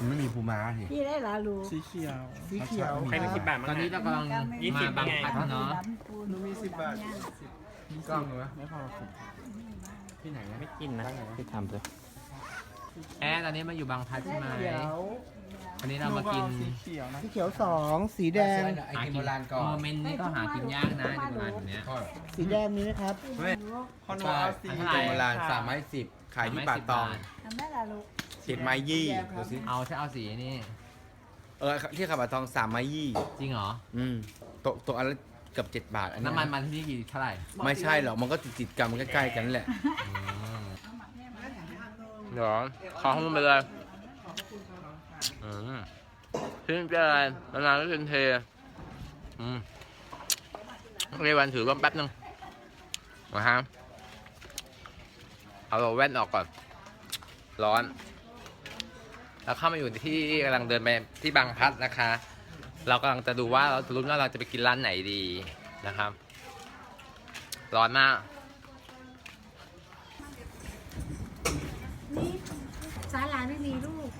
มันไม่มีปูม้าสิพี่ได้หลาลูสีเขียว สีเขียว ใครมีสิบบาทมั้งตอนนี้เรากำลังยี่สิมาบบางไงพัดเนาะหนูมีสิบบาทกล้องเหรอไม่พอสิที่ไหนนะไม่กินนะที่ทำเลยแอร์ตอนนี้มาอยู่บางพัดใช่ไหมเขียววันนี้เรามากินสีเขียวนะสีเขียวสองสีแดงไอติมโบราณก่อนโมเมนต์นี้ก็หากินยากนะไอติมโบราณแบบเนี้ยสีแดงนี้นะครับคอนวาสีใช่ไอติมโบราณสามไม้สิบขายที่ป่าตองทำได้หลา ลูสิบไม้ยี่ ดูสิเอาใช่เอาสีนี่ เออที่ขับป่าตองสามไม้ยี่ จริงเหรอ อืมตกตกอันละเกือบเจ็ดบาทอันนี้น้ำมันมันที่นี่กี่เท่าไหร่ไม่ใช่หรอกมันก็ติดติดๆกันมันใกล้ๆกันนั่นแหละเดี๋ยวขอข้อมูลไปเลยอืมชื่นใจอะไรนานๆก็เป็นเท อืมเรียวันถือร่มแป๊บนึงนะฮะเอาแว่นออกก่อน ร้อน เราเข้ามาอยู่ที่กำลังเดินไปที่บางพัดนะคะ เรากำลังจะดูว่าเราจะรู้ว่าเราจะไปกินร้านไหนดีนะครับ ร้อนมากนี่สาลาไม่มีลูก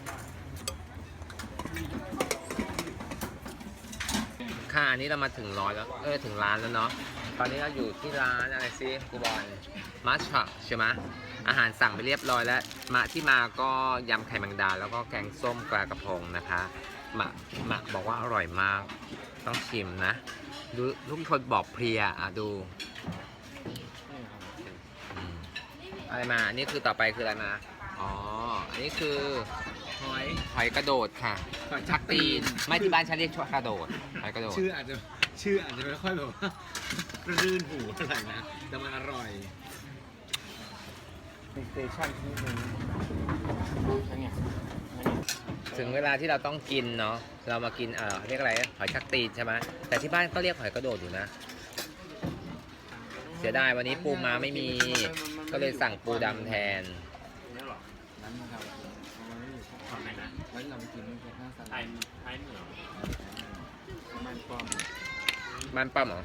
ค่ะอันนี้เรามาถึงร้อยแล้วเออถึงร้านแล้วเนาะ ตอนนี้เราอยู่ที่ร้านอะไรซิกูบอลมัชชะใช่ไหมอาหารสั่งไปเรียบร้อยแล้วมาที่มาก็ยำไข่แมงดา แล้วก็แกงส้มปลากระพงนะคะหมักหมักบอกว่าอร่อยมากต้องชิมนะดูทุกคนบอกเพลียอะดูอืมอะไรมาอันนี้คือต่อไปคืออะไรมาอ๋ออันนี้คือหอยหอยกระโดดค่ะหอยชักตีน ไม่ที่บ้านฉันเรียกชักกระโดดหอยกระโดดชื่ออาจจะชื่ออาจจะไม่ค่อยแบบว่า รื่นหูเท่าไหร่นะ แต่มันอร่อยสเตชันที่นึงถึงเวลาที่เราต้องกินเนาะ เรามากินเอ่อเรียกอะไรหอยชักตีนใช่ไหมแต่ที่บ้านก็เรียกหอยกระโดดอยู่นะ เสียดายวันนี้ปูมาไม่มี ก็เลยสั่งปูดำแทนนั้นนะครับทำไหนนะแล้วเราไปกินมันก็น่าสไทยไทยเหนือมันปลอมมันปั้มเหรอ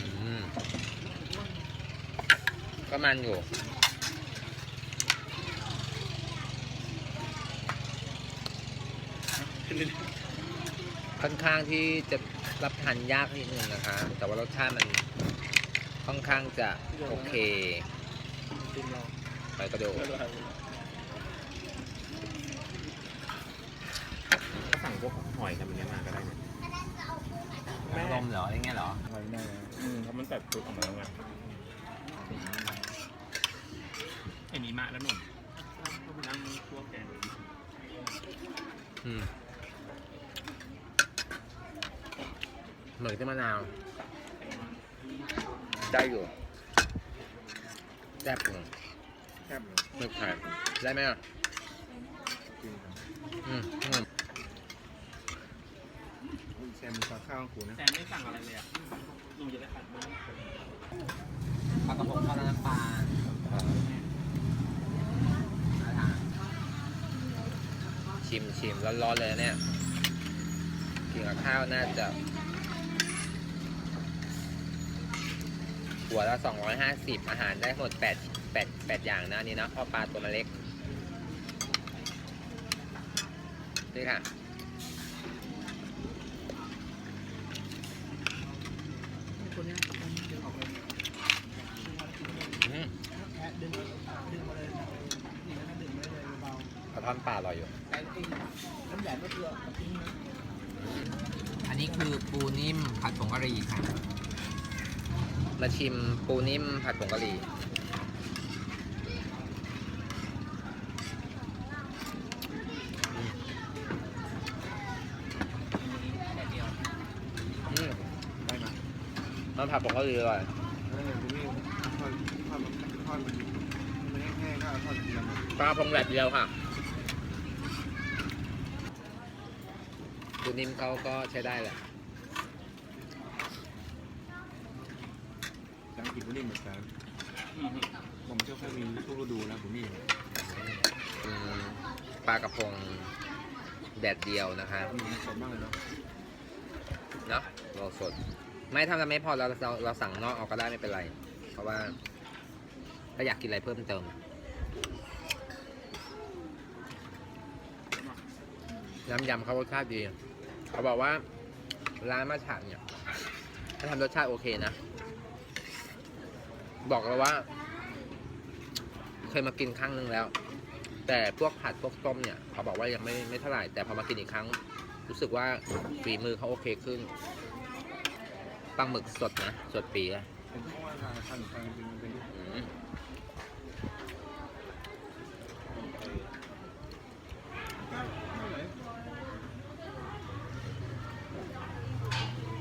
อืม ก็มันอยู่ ค่อนข้างที่จะรับทานยากนิดนึงนะคะ แต่ว่ารสชาติมันค่อนข้างจะโอเคติมเราไปกระโดดก็สั่งพวกหอยกันแบบนี้มาก็ได้นะลมเหรออะไรเงี้ยเหรอหอยแม่อืมเพราะมันแบบตุกออกมาแล้วไง ไอ้นี้มาแล้วหนุ่มนั่งพวกแกงอืมเหมือนที่มะนาว ได้อยู่แซ่บอยู่แซ่บเลยหมึกไข่ได้ไหมอะจริงครับอืมอืมอุ้ยแซมมีซอสข้าวของกูนะแต่ไม่สั่งอะไรเลยอะลุงจะได้ขัดบ้าง ปลากระพงทอดน้ำปลาชิ มชิมร้อนๆเลยเนี่ยกินกับข้าวน่าจะหัวละ250อาหารได้หมด8 8 8อย่างนะนี่นะพ่อปลาตัวมันเล็กนี่ค่ะอืมแอะดึงดึงมาเลยนี่นะดึงมาเลยเบาก ระท่ อนปลาอร่อยอยู่ๆแต่จริงน้ำใหญ่ไม่เกลือกับทิ้งนะอันนี้คือปูนิ่มผัดผงกะหรี่ค่ะ มาชิมปูนิ่มผัดผงกะหรี่ อืมได้ไหมมันผัดผงกะหรี่อร่อยแล้วเนี่ยกูนี่ทอดทอดทอดมันมันแห้งๆก็เอาทอดกระเทียมปลาพงแบบเดียวค่ะ ปูนิ่มเขาก็ใช้ได้แหละจะกินกูนี่เหมือนกันผมเชื่อแค่มีทุกฤดูนะกูนี่อืมปลากระพงแดดเดียวนะคะมีสดมากเลยเนาะเนาะโลสด ไม่ถ้าเราไม่พอเราเราเราสั่งนอกเอาก็ได้ไม่เป็นไร เพราะว่าถ้าอยากกินอะไรเพิ่มเติมน้ำยำเขารสชาติดี เขาบอกว่าร้านมาฉาเนี่ยถ้าทำรสชาติโอเคนะ บอกเลยว่า เคยมากินครั้งหนึ่งแล้ว แต่พวกผัดพวกต้มเนี่ย เขาบอกว่ายังไม่ไม่เท่าไหร่ แต่พอมากินอีกครั้ง รู้สึกว่าฝีมือเขาโอเคขึ้นปลาหมึกสดนะ สดปีอะเป็นเพราะว่าทางทางทางเป็นเป็น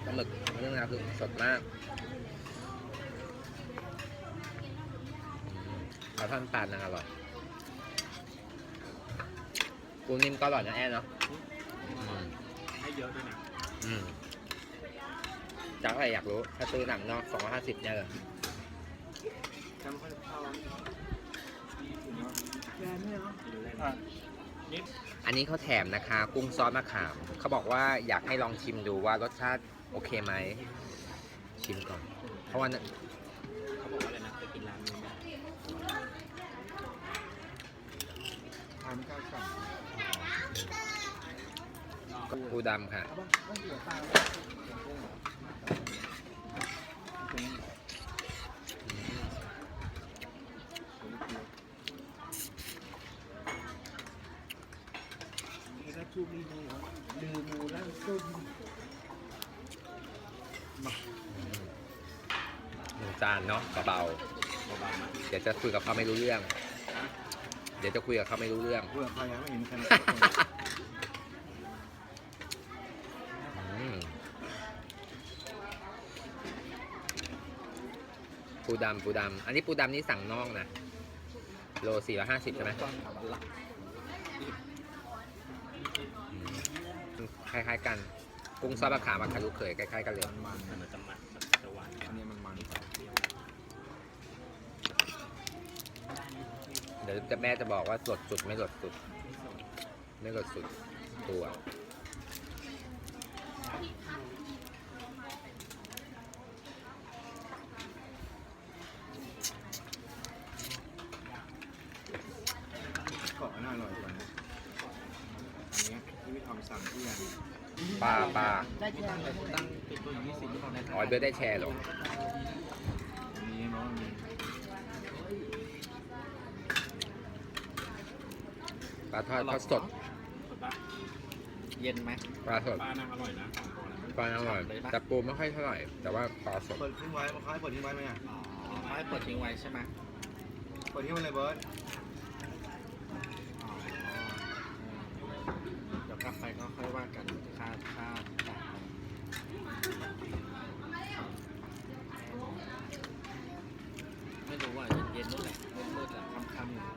ลาหมึกเรื่องราวคือสดมากอืมเขาทอดน้ำปลานะอร่อยปูนิ่มก็อร่อยนะแอนเนาะอืมให้เยอะด้วยนะอืมจากอะไรอยากรู้ ถ้าซื้อหนังนอก250เนี่ยเหรอจำค่อยเข้าแบรนด์เนี่ยเนาะกินเล่นนิด อันนี้เขาแถมนะคะ กุ้งซอสมะขาม เขาบอกว่าอยากให้ลองชิมดูว่ารสชาติโอเคไหม ชิมก่อน เพราะว่าเขาบอกว่าอะไรนะไปกินร้านนู้นนะทานข้าวสั่งปูดำค่ะ เอาบ้างบ้างหัวปลา อืม แล้วก็ชูมีมูลืมมูแล้วส้ม หนึ่ง จานเนาะเบาเบาๆนะๆเดี๋ยวจะคุยกับเขาไม่รู้เรื่อง เดี๋ยวจะคุยกับเขาไม่รู้เรื่องเพื่อใครยังไม่เห็นใครอืมปูดำปูดำอันนี้ปูดำนี่สั่งนอกนะ โลสี่ร้อยห้าสิบใช่ไหมอืมคล้ายๆกัน กุ้งซอสมะขามกับคารุเคยคล้ายๆกันเลย มัน แต่มันจะมันมันจะหวาน อันนี้มันมัน เดี๋ยวจะแม่จะบอกว่าสดสุดไม่สดสุด ไม่สดสุดตัวเกาะน่าอร่อยกว่านะอันเนี้ยที่พี่ทอมสั่งที่อย่างปลาปลาได้แค่แต่ผมตั้งเป็นตัวยี่สิบที่เขาได้ออยเบอร์ได้แชร์เหรอ ปลาทอดปลาสดเย็นไหมปลาสดปลานางอร่อยนะปลาอร่อยแต่ปูไม่ค่อยเท่าไหร่ แต่ว่าปลาสดเปิดทิ้งไว้เขาให้เปิดทิ้งไว้ไหมอะให้เปิดทิ้งไว้ใช่ไหมเปิดทิ้งไว้เลยเบิร์ดเดี๋ยวกลับไปก็ค่อยว่ากันค่าค่าไม่รู้ว่าเย็นๆนู่นแหละมืดๆแหละค่ำ